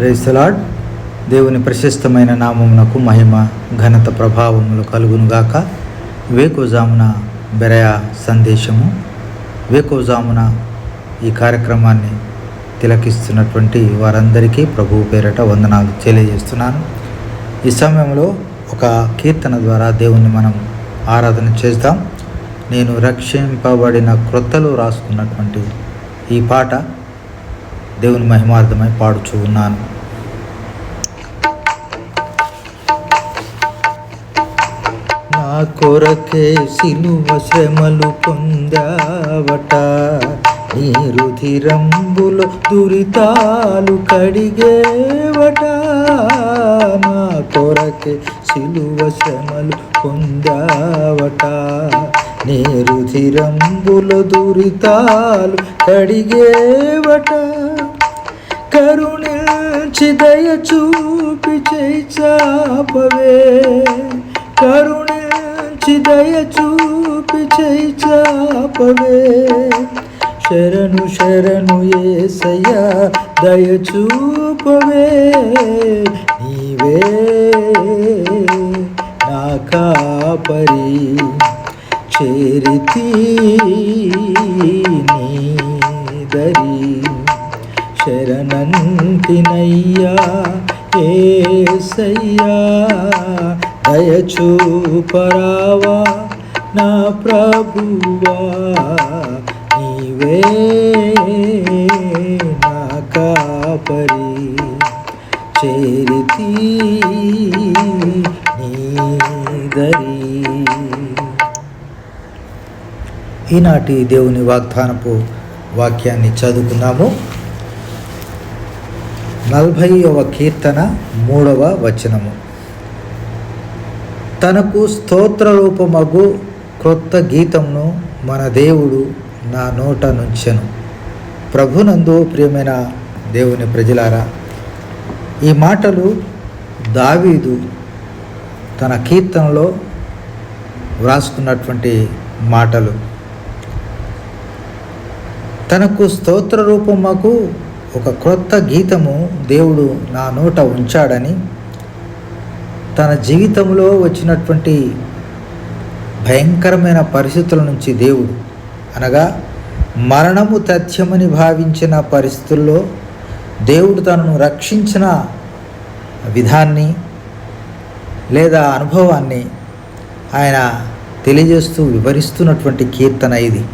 రైసలాడ్ దేవుని ప్రశస్తమైన నామమునకు మహిమ ఘనత ప్రభావములు కలుగునుగాక. వేకోజామున బెరయ సందేశము. వేకోజామున ఈ కార్యక్రమాన్ని తిలకిస్తున్నటువంటి వారందరికీ ప్రభువు పేరట వందనాలు తెలియజేస్తున్నాను. ఈ సమయంలో ఒక కీర్తన ద్వారా దేవుణ్ణి మనం ఆరాధన చేద్దాం. నేను రక్షింపబడిన క్రొత్తలో రాసుకున్నటువంటి ఈ పాట దేవుని మహిమార్థమై పాడుచూ ఉన్నాను. నా కొరకే సిలువ శ్రమలు పొందావట నీ రుధిరంబులో దురితాలు కడిగేవట. నా కొరకే సిలువ శ్రమలు పొందావట నీ రుధిరంబులో దురితాలు కడిగేవట. కరుణించి దయ చూపి చేయి చాపవే కరుణించి దయ చూపి చేయి చాపవే శరణు శరణు ఏసయ్యా దయ చూపవే. నీవే నా కాపరి చేరితి నీ దరి. శరణంటినయ్యా ఏసయ్యా దయచూపరావా నా ప్రభువా నీవే నా కాపరి. చేరితి నీదరి ఈనాటి దేవుని వాగ్దానపు వాక్యాన్ని చదువుకున్నాము నలభైవ కీర్తన మూడవ వచనము. తనకు స్తోత్ర రూపమగు క్రొత్త గీతమును మన దేవుడు నా నోట నుంచెను. ప్రభునందు ప్రియమైన దేవుని ప్రజలారా ఈ మాటలు దావీదు తన కీర్తనలో వ్రాసుకున్నటువంటి మాటలు. తనకు స్తోత్ర రూపముకు ఒక క్రొత్త గీతము దేవుడు నా నోట ఉంచాడని తన జీవితంలో వచ్చినటువంటి భయంకరమైన పరిస్థితుల నుంచి దేవుడు అనగా మరణము తథ్యమని భావించిన పరిస్థితుల్లో దేవుడు తనను రక్షించిన విధాన్ని లేదా అనుభవాన్ని ఆయన తెలియజేస్తూ వివరిస్తున్నటువంటి కీర్తన ఇది.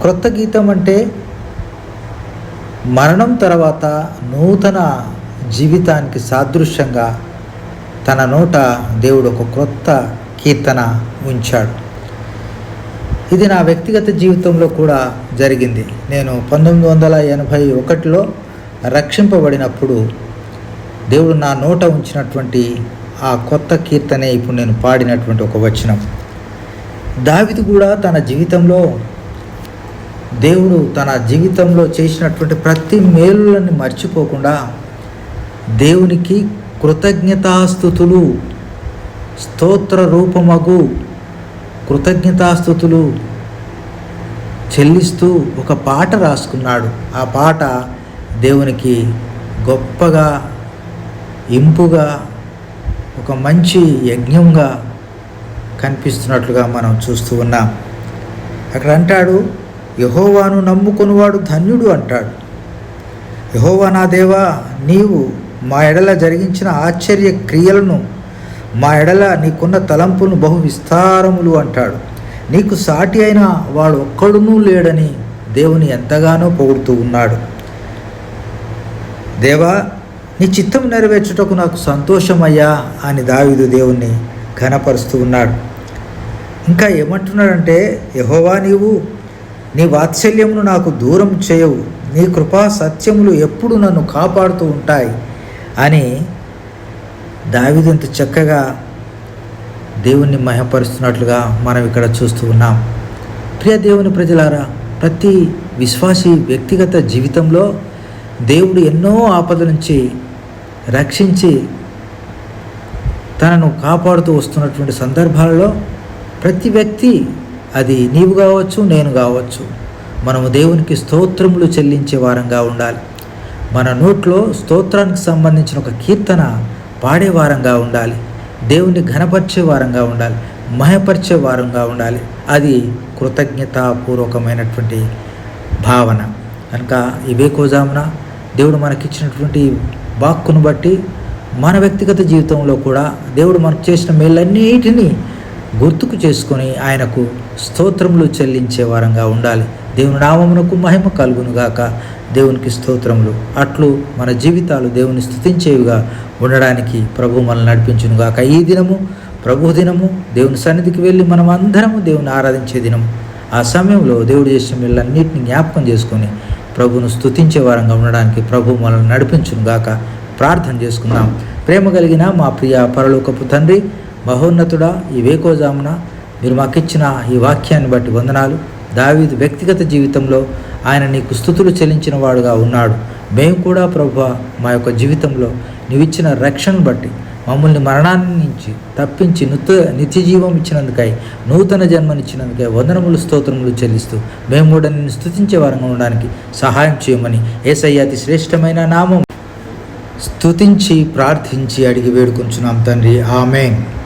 క్రొత్త గీతం అంటే మరణం తర్వాత నూతన జీవితానికి సాదృశ్యంగా తన నోట దేవుడు ఒక క్రొత్త కీర్తన ఉంచాడు. ఇది నా వ్యక్తిగత జీవితంలో కూడా జరిగింది. నేను పంతొమ్మిది వందల ఎనభై ఒకటిలో రక్షింపబడినప్పుడు దేవుడు నా నోట ఉంచినటువంటి ఆ కొత్త కీర్తనే ఇప్పుడు నేను పాడినటువంటి ఒక వచనం. దావిది కూడా తన జీవితంలో దేవుడు తన జీవితంలో చేసినటువంటి ప్రతి మేలులను మర్చిపోకుండా దేవునికి కృతజ్ఞతాస్థుతులు స్తోత్ర రూపమగు కృతజ్ఞతాస్థుతులు చెల్లిస్తూ ఒక పాట రాసుకున్నాడు. ఆ పాట దేవునికి గొప్పగా ఇంపుగా ఒక మంచి యజ్ఞంగా కనిపిస్తున్నట్లుగా మనం చూస్తూ ఉన్నాం. అక్కడ అంటాడు యహోవాను నమ్ముకునివాడు ధన్యుడు అంటాడు. యహోవా నా దేవా నీవు మా ఎడల జరిగించిన ఆశ్చర్య క్రియలను మా ఎడల నీకున్న తలంపును బహు విస్తారములు అంటాడు. నీకు సాటి అయిన వాడు ఒక్కడునూ లేడని దేవుని ఎంతగానో పొగుడుతూ ఉన్నాడు. దేవా నీ చిత్తం నెరవేర్చుటకు నాకు సంతోషమయ్యా అని దావిదు దేవుణ్ణి ఘనపరుస్తూ ఉన్నాడు. ఇంకా ఏమంటున్నాడంటే యహోవా నీవు నీ వాత్సల్యమును నాకు దూరం చేయవు. నీ కృపా సత్యములు ఎప్పుడు నన్ను కాపాడుతూ ఉంటాయి అని దావిదంత చక్కగా దేవుణ్ణి మహపరుస్తున్నట్లుగా మనం ఇక్కడ చూస్తూ ఉన్నాం. ప్రియ దేవుని ప్రజలారా ప్రతి విశ్వాసి వ్యక్తిగత జీవితంలో దేవుడు ఎన్నో ఆపద నుంచి రక్షించి తనను కాపాడుతూ వస్తున్నటువంటి సందర్భాలలో ప్రతి వ్యక్తి అది నీవు కావచ్చు నేను కావచ్చు. మనము దేవునికి స్తోత్రములు చెల్లించే వారంగా ఉండాలి. మన నోట్లో స్తోత్రానికి సంబంధించిన ఒక కీర్తన పాడే వారంగా ఉండాలి. దేవుని ఘనపరిచే వారంగా ఉండాలి. మహపరిచే వారంగా ఉండాలి. అది కృతజ్ఞతాపూర్వకమైనటువంటి భావన. కనుక ఈ వేకోజామున దేవుడు మనకిచ్చినటువంటి వాక్కును బట్టి మన వ్యక్తిగత జీవితంలో కూడా దేవుడు మనకు చేసిన మేలన్నిటినీ గుర్తుకు చేసుకొని ఆయనకు స్తోత్రములు చెల్లించే వారంగా ఉండాలి. దేవుని నామమునకు మహిమ కలుగునుగాక. దేవునికి స్తోత్రములు. అట్లు మన జీవితాలు దేవుని స్థుతించేవిగా ఉండడానికి ప్రభు మనల్ని నడిపించునుగాక. ఈ దినము ప్రభు దినము దేవుని సన్నిధికి వెళ్ళి మనం అందరము దేవుని ఆరాధించే దినం ఆ సమయంలో దేవుడు చేసిన వీళ్ళన్నింటినీ జ్ఞాపకం చేసుకొని ప్రభును స్థుతించే వారంగా ఉండడానికి ప్రభు మనల్ని నడిపించునుగాక. ప్రార్థన చేసుకుందాం. ప్రేమ కలిగిన మా ప్రియ పరలోకపు తండ్రి మహోన్నతుడా ఈ వేకోజామున మీరు మాకిచ్చిన ఈ వాక్యాన్ని బట్టి వందనాలు. దావీదు వ్యక్తిగత జీవితంలో ఆయన నీకు స్థుతులు చెల్లించిన వాడుగా ఉన్నాడు. మేము కూడా ప్రభు మా యొక్క జీవితంలో నీవిచ్చిన రక్షణను బట్టి మమ్మల్ని మరణాన్ని నుంచి తప్పించి నూత నిత్య జీవం ఇచ్చినందుకై నూతన జన్మనిచ్చినందుకై వందనములు స్తోత్రములు చెల్లిస్తూ మేము కూడా నిన్ను స్థుతించే వారంగా ఉండడానికి సహాయం చేయమని ఏసయ్య అతి శ్రేష్టమైన నామం. స్తుతించి ప్రార్థించి అడిగి వేడుకొంచున్నాం తండ్రి. ఆమెన్.